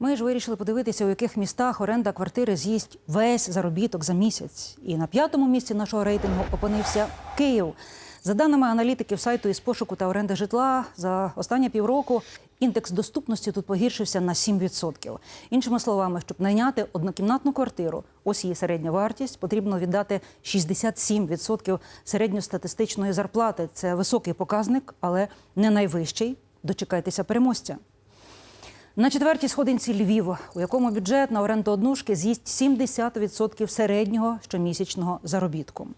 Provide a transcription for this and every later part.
Ми ж вирішили подивитися, у яких містах оренда квартири з'їсть весь заробіток за місяць. І на п'ятому місці нашого рейтингу опинився Київ. За даними аналітиків сайту із пошуку та оренди житла, за останні півроку індекс доступності тут погіршився на 7%. Іншими словами, щоб найняти однокімнатну квартиру, ось її середня вартість, потрібно віддати 67% середньостатистичної зарплати. Це високий показник, але не найвищий. Дочекайтеся переможця. На четвертій сходинці Львів, у якому бюджет на оренду однушки з'їсть 70% середнього щомісячного заробітку.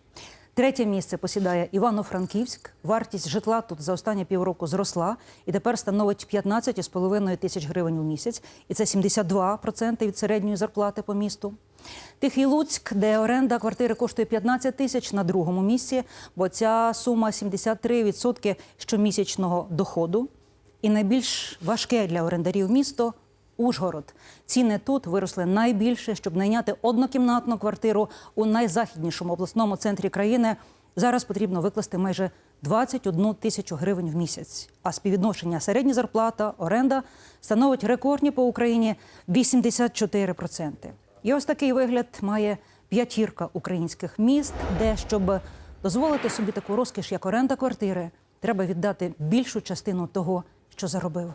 Третє місце посідає Івано-Франківськ. Вартість житла тут за останні півроку зросла і тепер становить 15,5 тисяч гривень у місяць. І це 72% від середньої зарплати по місту. Тихий Луцьк, де оренда квартири коштує 15 тисяч на другому місці, бо ця сума 73% щомісячного доходу. І найбільш важке для орендарів місто Ужгород. Ціни тут виросли найбільше, щоб найняти однокімнатну квартиру у найзахіднішому обласному центрі країни. Зараз потрібно викласти майже 21 тисячу гривень в місяць. А співвідношення середня зарплата, оренда становить рекордні по Україні 84%. І ось такий вигляд має п'ятірка українських міст, де щоб дозволити собі таку розкіш, як оренда квартири, треба віддати більшу частину того, що заробив.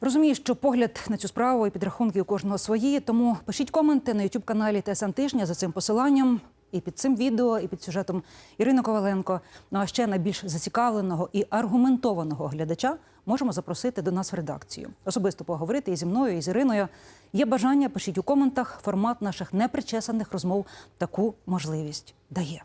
Розумію, що погляд на цю справу і підрахунки у кожного свої, тому пишіть коменти на youtube каналі ТСН Тижня за цим посиланням. І під цим відео, і під сюжетом Ірини Коваленко. Ну а ще найбільш зацікавленого і аргументованого глядача можемо запросити до нас в редакцію. Особисто поговорити і зі мною, і з Іриною. Є бажання, пишіть у коментах. Формат наших непричесаних розмов таку можливість дає.